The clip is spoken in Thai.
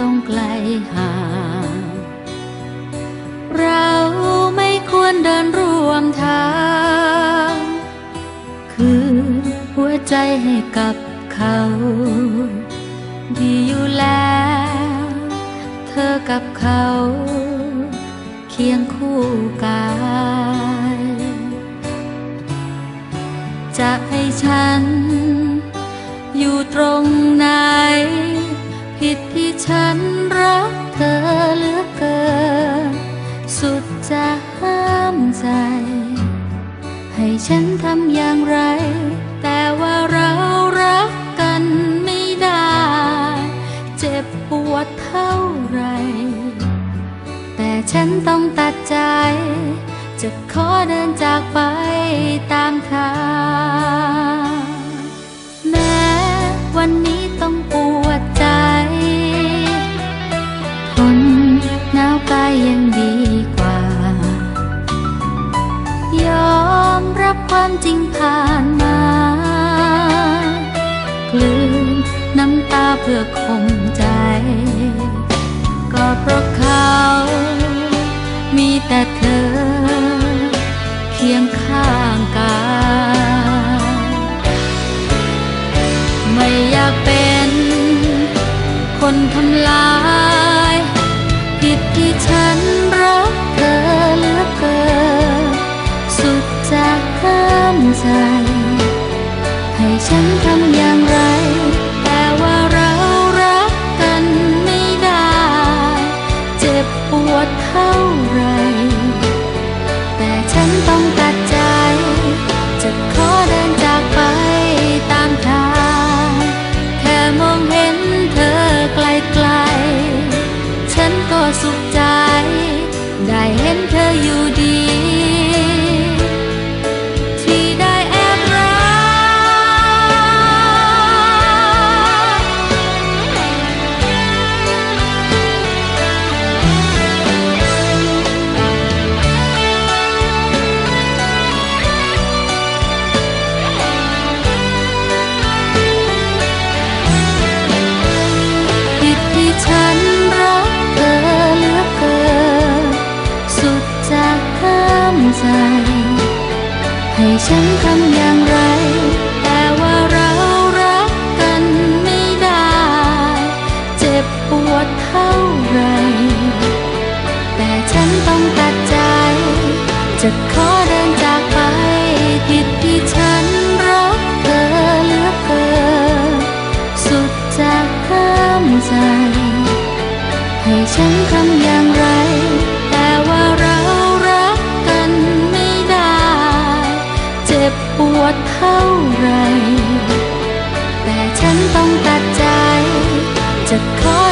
ต้องไกลห่างเราไม่ควรเดินร่วมทาง คือหัวใจให้กับเขา ดีอยู่แล้ว เธอกับเขา เคียงคู่กาย จะให้ฉัน สุดจะห้ามใจ ให้ฉันทำอย่างไร แต่ว่าเรารักกันไม่ได้ เจ็บปวดเท่าไร แต่ฉันต้องตัดใจ จะขอเดินจากไปตามทาง แม้วันนี้ต้องปวด ความจริงผ่านมากลืนน้ำตาเพื่อคงใจ ก็เพราะเขา มีแต่เธอ เคียงข้างกายไม่อยากเป็นคนทำลาย ใที่ฉันรักเธอเหลือเกินสุดจากห้ามใจ ให้ฉันทำอย่างไร แต่ว่าเรารักกันไม่ได้ เจ็บปวดเท่าไร แต่ฉันต้องตัดใจจะขอ ปวดเท่าไร แต่ฉันต้องตัดใจจะขอ